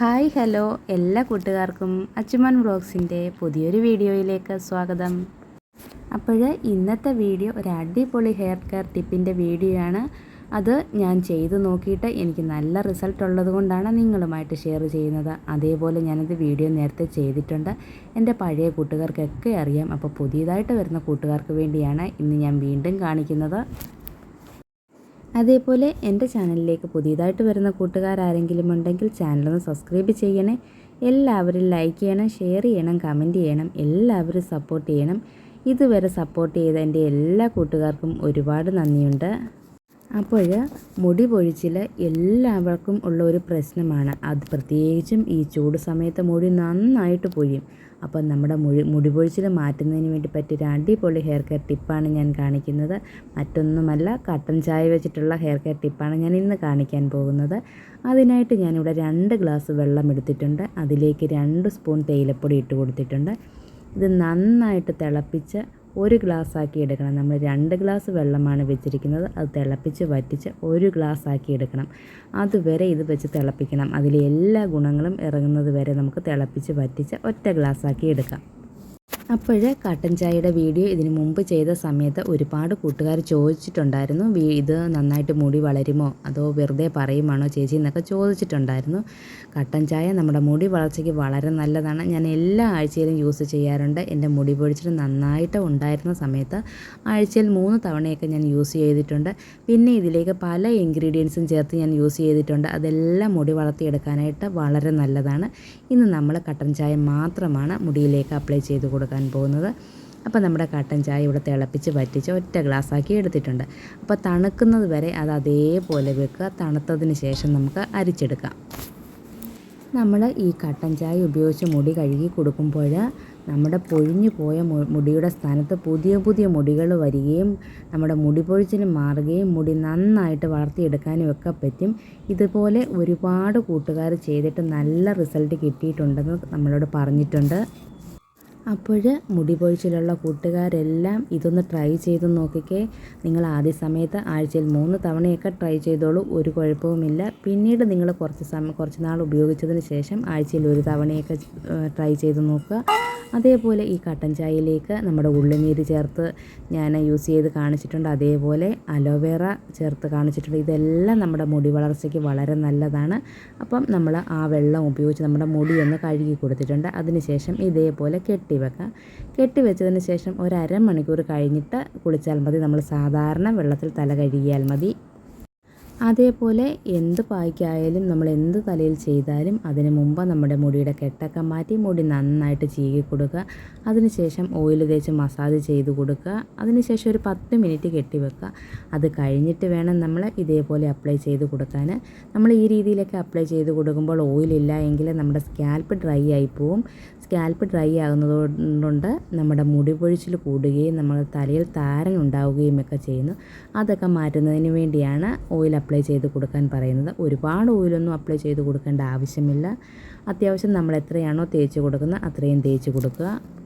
Hi hello എല്ലാ കൂട്ടുകാർക്കും അച്ചുമൻ വ്ളോഗ്സിന്റെ പുതിയൊരു വീഡിയോയിലേക്ക് സ്വാഗതം. അപ്പോൾ ഇന്നത്തെ വീഡിയോ ഒരു അടിപൊളി ഹെയർ കെയർ ടിപ്പിന്റെ വീഡിയോ ആണ് അത് ഞാൻ ചെയ്ത് നോക്കിയിട്ട് എനിക്ക് നല്ല റിസൾട്ട് ഉള്ളത് കൊണ്ടാണ് നിങ്ങളുമായിട്ട് ഷെയർ ചെയ്യുന്നത്. അതേപോലെ ഞാനത് വീഡിയോ നേരത്തെ ചെയ്തിട്ടുണ്ട്. എന്റെ പഴയ കൂട്ടുകാർക്കൊക്കെ അറിയാം. അപ്പോൾ പുതിയതായിട്ട് വരുന്ന കൂട്ടുകാർക്ക് വേണ്ടിയാണ് ഇന്ന് ഞാൻ വീണ്ടും കാണിക്കുന്നത്. അതേപോലെ എന്റെ ചാനലിലേക്ക് പുതിയതായിട്ട് വരുന്ന കൂട്ടുകാരാരെങ്കിലും ഉണ്ടെങ്കിൽ ചാനലൊന്ന് സബ്സ്ക്രൈബ് ചെയ്യണേ. എല്ലാവരും ലൈക്ക് ചെയ്യണം ഷെയർ ചെയ്യണം കമന്റ് ചെയ്യണം എല്ലാവരും സപ്പോർട്ട് ചെയ്യണം. ഇതുവരെ സപ്പോർട്ട് ചെയ്ത എന്റെ എല്ലാ കൂട്ടുകാർക്കും ഒരുപാട് നന്ദിയുണ്ട്. അപ്പോൾ മുടി പൊഴിച്ചിൽ എല്ലാവർക്കും ഉള്ള ഒരു പ്രശ്നമാണ്. അത് പ്രത്യേകിച്ചും ഈ ചൂട് സമയത്ത് മുടി നന്നായിട്ട് പൊഴിയും. അപ്പം നമ്മുടെ മുടി മുടി പൊഴിച്ചിൽ മാറ്റുന്നതിന് വേണ്ടി പറ്റിയൊരു അടിപൊളി ഹെയർ കെയർ ടിപ്പാണ് ഞാൻ കാണിക്കുന്നത്. മറ്റൊന്നുമല്ല കട്ടൻ ചായ വെച്ചിട്ടുള്ള ഹെയർ കെയർ ടിപ്പാണ് ഞാൻ ഇന്ന് കാണിക്കാൻ പോകുന്നത്. അതിനായിട്ട് ഞാനിവിടെ രണ്ട് ഗ്ലാസ് വെള്ളം എടുത്തിട്ടുണ്ട്. അതിലേക്ക് രണ്ട് സ്പൂൺ തേയിലപ്പൊടി ഇട്ട് കൊടുത്തിട്ടുണ്ട്. ഇത് നന്നായിട്ട് തിളപ്പിച്ച് ഒരു ഗ്ലാസ് ആക്കി എടുക്കണം. നമ്മൾ രണ്ട് ഗ്ലാസ് വെള്ളമാണ് വെച്ചിരിക്കുന്നത്. അത് തിളപ്പിച്ച് വറ്റിച്ച് ഒരു ഗ്ലാസ് ആക്കി എടുക്കണം. അതുവരെ ഇത് വെച്ച് തിളപ്പിക്കണം. അതിലെ എല്ലാ ഗുണങ്ങളും ഇറങ്ങുന്നത് വരെ നമുക്ക് തിളപ്പിച്ച് വറ്റിച്ച് ഒറ്റ ഗ്ലാസ് ആക്കി എടുക്കാം. അപ്പോൾ കട്ടൻ ചായയുടെ വീഡിയോ ഇതിനു മുമ്പ് ചെയ്ത സമയത്ത് ഒരുപാട് കൂട്ടുകാർ ചോദിച്ചിട്ടുണ്ടായിരുന്നു ഇത് നന്നായിട്ട് മുടി വളരുമോ? അതോ വെറുതെ പറയുമാണോ ചേച്ചി? എന്നൊക്കെ ചോദിച്ചിട്ടുണ്ടായിരുന്നു. കട്ടൻ ചായ നമ്മുടെ മുടി വളർച്ചയ്ക്ക് വളരെ നല്ലതാണ്. ഞാൻ എല്ലാ ആഴ്ചയിലും യൂസ് ചെയ്യാറുണ്ട്. എന്റെ മുടി പൊഴിച്ചിട്ട് നന്നായിട്ട് ഉണ്ടായിരുന്ന സമയത്ത് ആഴ്ചയിൽ മൂന്ന് തവണയൊക്കെ ഞാൻ യൂസ് ചെയ്തിട്ടുണ്ട്. പിന്നെ ഇതിലേക്ക് പല ഇൻഗ്രീഡിയൻസും ചേർത്ത് ഞാൻ യൂസ് ചെയ്തിട്ടുണ്ട്. അതെല്ലാം മുടി വളർത്തിയെടുക്കാനായിട്ട് വളരെ നല്ലതാണ്. ഇന്ന് നമ്മൾ കട്ടൻ ചായ മാത്രമാണ് മുടിയിലേക്ക് അപ്ലൈ ചെയ്ത് കൊടുക്കാൻ പോകുന്നത്. അപ്പോൾ നമ്മുടെ കട്ടൻ ചായ ഇവിടെ തിളപ്പിച്ച് വറ്റിച്ച് ഒറ്റ ഗ്ലാസ്സാക്കി എടുത്തിട്ടുണ്ട്. അപ്പോൾ തണുക്കുന്നത് വരെ അത് അതേപോലെ വെക്കുക. തണുത്തതിന് ശേഷം നമുക്ക് അരിച്ചെടുക്കാം. നമ്മൾ ഈ കട്ടൻ ചായ ഉപയോഗിച്ച് മുടി കഴുകി കൊടുക്കുമ്പോൾ നമ്മുടെ പൊഴിഞ്ഞു പോയ മുടിയുടെ സ്ഥാനത്ത് പുതിയ പുതിയ മുടികൾ വരികയും നമ്മുടെ മുടി പൊഴിച്ചിന് മാറുകയും മുടി നന്നായിട്ട് വളർത്തിയെടുക്കാനും ഒക്കെ പറ്റും. ഇതുപോലെ ഒരുപാട് കൂട്ടുകാർ ചെയ്തിട്ട് നല്ല റിസൾട്ട് കിട്ടിയിട്ടുണ്ടെന്ന് നമ്മളോട് പറഞ്ഞിട്ടുണ്ട്. അപ്പോൾ മുടി പൊഴിച്ചിലുള്ള കൂട്ടുകാരെല്ലാം ഇതൊന്ന് ട്രൈ ചെയ്ത് നോക്കിക്കേ. നിങ്ങൾ ആദ്യ സമയത്ത് ആഴ്ചയിൽ മൂന്ന് തവണയൊക്കെ ട്രൈ ചെയ്തോളൂ ഒരു കുഴപ്പവുമില്ല. പിന്നീട് നിങ്ങൾ കുറച്ച് സമയം കുറച്ച് നാൾ ഉപയോഗിച്ചതിന് ശേഷം ആഴ്ചയിൽ ഒരു തവണയൊക്കെ ട്രൈ ചെയ്ത് നോക്കുക. അതേപോലെ ഈ കട്ടൻ ചായയിലേക്ക് നമ്മുടെ ഉള്ളിനീര് ചേർത്ത് ഞാൻ യൂസ് ചെയ്ത് കാണിച്ചിട്ടുണ്ട്. അതേപോലെ അലോവേറ ചേർത്ത് കാണിച്ചിട്ടുണ്ട്. ഇതെല്ലാം നമ്മുടെ മുടി വളർച്ചയ്ക്ക് വളരെ നല്ലതാണ്. അപ്പം നമ്മൾ ആ വെള്ളം ഉപയോഗിച്ച് നമ്മുടെ മുടി ഒന്ന് കഴുകി കൊടുത്തിട്ടുണ്ട്. അതിനുശേഷം ഇതേപോലെ കെട്ടി കെട്ടിവെച്ചതിന് കെട്ടി വെച്ചതിന് ശേഷം ഒരു അരമണിക്കൂർ കഴിഞ്ഞിട്ട് കുളിച്ചാൽ മതി. നമ്മൾ സാധാരണ വെള്ളത്തിൽ തല കഴുകിയാൽ മതി. അതേപോലെ എന്ത് പായ്ക്കായാലും നമ്മൾ എന്ത് തലയിൽ ചെയ്താലും അതിന് മുമ്പ് നമ്മുടെ മുടിയുടെ കെട്ടൊക്കെ മാറ്റി മുടി നന്നായിട്ട് ചീകി കൊടുക്കുക. അതിനുശേഷം ഓയിൽ തേച്ച് മസാജ് ചെയ്ത് കൊടുക്കുക. അതിനുശേഷം ഒരു പത്ത് മിനിറ്റ് കെട്ടിവെക്കുക അത് കഴിഞ്ഞിട്ട് വേണം നമ്മൾ ഇതേപോലെ അപ്ലൈ ചെയ്ത് കൊടുക്കാൻ. നമ്മൾ ഈ രീതിയിലൊക്കെ അപ്ലൈ ചെയ്ത് കൊടുക്കുമ്പോൾ ഓയിലില്ല എങ്കിൽ നമ്മുടെ സ്കാൽപ്പ് ഡ്രൈ ആയി പോവും. സ്കാൽപ്പ് ഡ്രൈ ആകുന്നതുകൊണ്ട് നമ്മുടെ മുടി പൊഴിച്ചിൽ കൂടുകയും നമ്മുടെ തലയിൽ താരൻ ഉണ്ടാവുകയും ഒക്കെ ചെയ്യുന്നു. അതൊക്കെ മാറ്റുന്നതിന് വേണ്ടിയാണ് ഓയിൽ അപ്ലൈ ചെയ്ത് കൊടുക്കാൻ പറയുന്നത്. ഒരുപാട് ഓയിലൊന്നും അപ്ലൈ ചെയ്ത് കൊടുക്കേണ്ട ആവശ്യമില്ല. അത്യാവശ്യം നമ്മൾ എത്രയാണോ തേച്ച് കൊടുക്കുന്നത് അത്രയും തേച്ച് കൊടുക്കുക.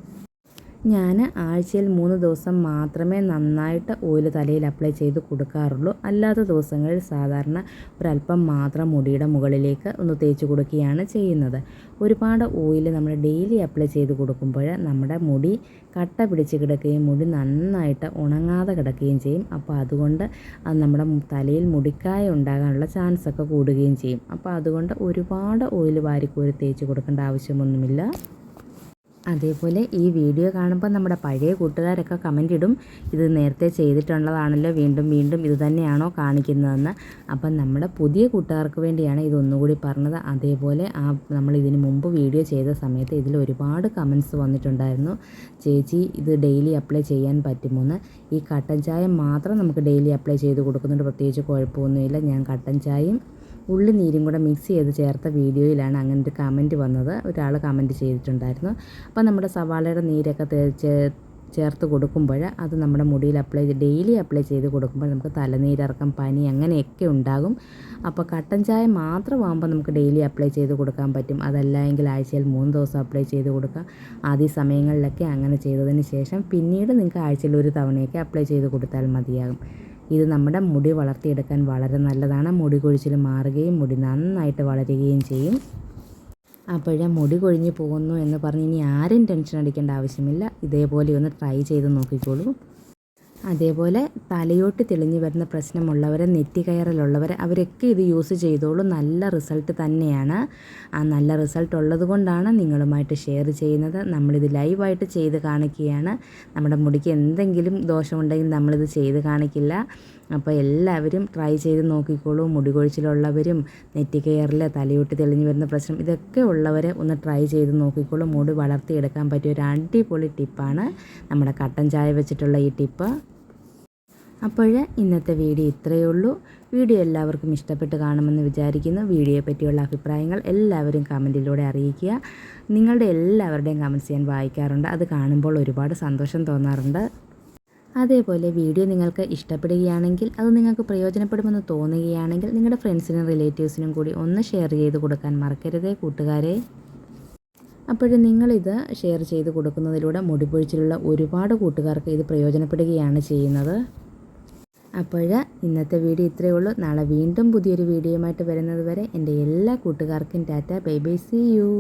ഞാൻ ആഴ്ചയിൽ മൂന്ന് ദിവസം മാത്രമേ നന്നായിട്ട് ഓയിൽ തലയിൽ അപ്ലൈ ചെയ്ത് കൊടുക്കാറുള്ളൂ. അല്ലാത്ത ദിവസങ്ങളിൽ സാധാരണ ഒരല്പം മാത്രം മുടിയുടെ മുകളിലേക്ക് ഒന്ന് തേച്ച് കൊടുക്കുകയാണ് ചെയ്യുന്നത്. ഒരുപാട് ഓയിൽ നമ്മൾ ഡെയിലി അപ്ലൈ ചെയ്ത് കൊടുക്കുമ്പോൾ നമ്മുടെ മുടി കട്ട പിടിച്ച് കിടക്കുകയും മുടി നന്നായിട്ട് ഉണങ്ങാതെ കിടക്കുകയും ചെയ്യും. അപ്പോൾ അതുകൊണ്ട് അത് നമ്മുടെ തലയിൽ മുടിക്കായ ഉണ്ടാകാനുള്ള ചാൻസ് ഒക്കെ കൂടുകയും ചെയ്യും. അപ്പോൾ അതുകൊണ്ട് ഒരുപാട് ഓയിൽ വാരിക്കോരി തേച്ച് കൊടുക്കേണ്ട ആവശ്യമൊന്നുമില്ല. അതേപോലെ ഈ വീഡിയോ കാണുമ്പോൾ നമ്മുടെ പഴയ കൂട്ടുകാരൊക്കെ കമന്റ് ഇടും. ഇത് നേരത്തെ ചെയ്തിട്ടുള്ളതാണല്ലോ വീണ്ടും വീണ്ടും ഇത് തന്നെയാണോ കാണിക്കുന്നതെന്ന്. അപ്പം നമ്മുടെ പുതിയ കൂട്ടുകാർക്ക് വേണ്ടിയാണ് ഇതൊന്നുകൂടി പറഞ്ഞത്. അതേപോലെ ആ നമ്മൾ ഇതിന് മുമ്പ് വീഡിയോ ചെയ്ത സമയത്ത് ഇതിൽ ഒരുപാട് കമൻസ് വന്നിട്ടുണ്ടായിരുന്നു. ചേച്ചി ഇത് ഡെയിലി അപ്ലൈ ചെയ്യാൻ പറ്റുമോന്ന്? ഈ കട്ടൻ ചായ മാത്രം നമുക്ക് ഡെയിലി അപ്ലൈ ചെയ്ത് കൊടുക്കുന്നുണ്ട്. പ്രത്യേകിച്ച് കുഴപ്പമൊന്നുമില്ല. ഞാൻ കട്ടൻ ചായയും ഉള്ളി നീരും കൂടെ മിക്സ് ചെയ്ത് ചേർത്ത വീഡിയോയിലാണ് അങ്ങനെ ഒരു കമന്റ് വന്നത്. ഒരാൾ കമന്റ് ചെയ്തിട്ടുണ്ടായിരുന്നു. അപ്പോൾ നമ്മുടെ സവാളയുടെ നീരൊക്കെ തേച്ച് ചേർത്ത് കൊടുക്കുമ്പോൾ അത് നമ്മുടെ മുടിയിൽ അപ്ലൈ ചെയ്ത് ഡെയിലി അപ്ലൈ ചെയ്ത് കൊടുക്കുമ്പോൾ നമുക്ക് തലനീരിറക്കം പനി അങ്ങനെയൊക്കെ ഉണ്ടാകും. അപ്പോൾ കട്ടൻ ചായ മാത്രമാകുമ്പോൾ നമുക്ക് ഡെയിലി അപ്ലൈ ചെയ്ത് കൊടുക്കാൻ പറ്റും. അതല്ല എങ്കിൽ ആഴ്ചയിൽ മൂന്ന് ദിവസം അപ്ലൈ ചെയ്ത് കൊടുക്കാം ആദ്യ സമയങ്ങളിലൊക്കെ അങ്ങനെ ചെയ്തതിന് ശേഷം പിന്നീട് നിങ്ങൾക്ക് ആഴ്ചയിൽ ഒരു തവണയൊക്കെ അപ്ലൈ ചെയ്ത് കൊടുത്താൽ മതിയാകും. ഇത് നമ്മുടെ മുടി വളർത്തിയെടുക്കാൻ വളരെ നല്ലതാണ്. മുടി കൊഴിച്ചിൽ മാറുകയും മുടി നന്നായിട്ട് വളരുകയും ചെയ്യും. അപ്പോഴേ മുടി കൊഴിഞ്ഞു പോകുന്നു എന്ന് പറഞ്ഞ് ഇനി ആരും ടെൻഷൻ അടിക്കേണ്ട ആവശ്യമില്ല. ഇതേപോലെ ഒന്ന് ട്രൈ ചെയ്ത് നോക്കിക്കോളൂ. അതേപോലെ തലയോട്ട് തെളിഞ്ഞു വരുന്ന പ്രശ്നമുള്ളവർ നെറ്റി കയറലുള്ളവർ അവരൊക്കെ ഇത് യൂസ് ചെയ്തോളൂ. നല്ല റിസൾട്ട് തന്നെയാണ്. ആ നല്ല റിസൾട്ട് ഉള്ളത് കൊണ്ടാണ് നിങ്ങളുമായിട്ട് ഷെയർ ചെയ്യുന്നത്. നമ്മളിത് ലൈവായിട്ട് ചെയ്ത് കാണിക്കുകയാണ്. നമ്മുടെ മുടിക്ക് എന്തെങ്കിലും ദോഷമുണ്ടെങ്കിൽ നമ്മളിത് ചെയ്ത് കാണിക്കില്ല. അപ്പോൾ എല്ലാവരും ട്രൈ ചെയ്ത് നോക്കിക്കോളൂ. മുടി കൊഴിച്ചിലുള്ളവരും നെറ്റി കെയറിൽ തലയോട്ട് തെളിഞ്ഞു വരുന്ന പ്രശ്നം ഇതൊക്കെ ഉള്ളവരെ ഒന്ന് ട്രൈ ചെയ്ത് നോക്കിക്കോളൂ. മുടി വളർത്തിയെടുക്കാൻ പറ്റിയ ഒരു അടിപൊളി ടിപ്പാണ്. നമ്മുടെ കട്ടൻ ചായ വെച്ചിട്ടുള്ള ഈ ടിപ്പ്. അപ്പോൾ ഇന്നത്തെ വീഡിയോ ഇത്രയേ ഉള്ളൂ. വീഡിയോ എല്ലാവർക്കും ഇഷ്ടപ്പെട്ട് കാണുമെന്ന് വിചാരിക്കുന്നു. വീഡിയോയെ പറ്റിയുള്ള അഭിപ്രായങ്ങൾ എല്ലാവരും കമന്റിലൂടെ അറിയിക്കുക. നിങ്ങളുടെ എല്ലാവരുടെയും കമന്റ്സ് ഞാൻ വായിക്കാറുണ്ട്. അത് കാണുമ്പോൾ ഒരുപാട് സന്തോഷം തോന്നാറുണ്ട്. അതേപോലെ വീഡിയോ നിങ്ങൾക്ക് ഇഷ്ടപ്പെടുകയാണെങ്കിൽ അത് നിങ്ങൾക്ക് പ്രയോജനപ്പെടുമെന്ന് തോന്നുകയാണെങ്കിൽ നിങ്ങളുടെ ഫ്രണ്ട്സിനും റിലേറ്റീവ്സിനും കൂടി ഒന്ന് ഷെയർ ചെയ്ത് കൊടുക്കാൻ മറക്കരുതേ കൂട്ടുകാരെ. അപ്പോഴും നിങ്ങളിത് ഷെയർ ചെയ്ത് കൊടുക്കുന്നതിലൂടെ മുടിപൊഴിച്ചിലുള്ള ഒരുപാട് കൂട്ടുകാർക്ക് ഇത് പ്രയോജനപ്പെടുകയാണ് ചെയ്യുന്നത്. അപ്പോൾ ഇന്നത്തെ വീഡിയോ ഇത്രയേ ഉള്ളൂ. നാളെ വീണ്ടും പുതിയൊരു വീഡിയോയുമായിട്ട് വരുന്നത് വരെ എന്റെ എല്ലാ കൂട്ടുകാർക്കും tata. Bye bye see you.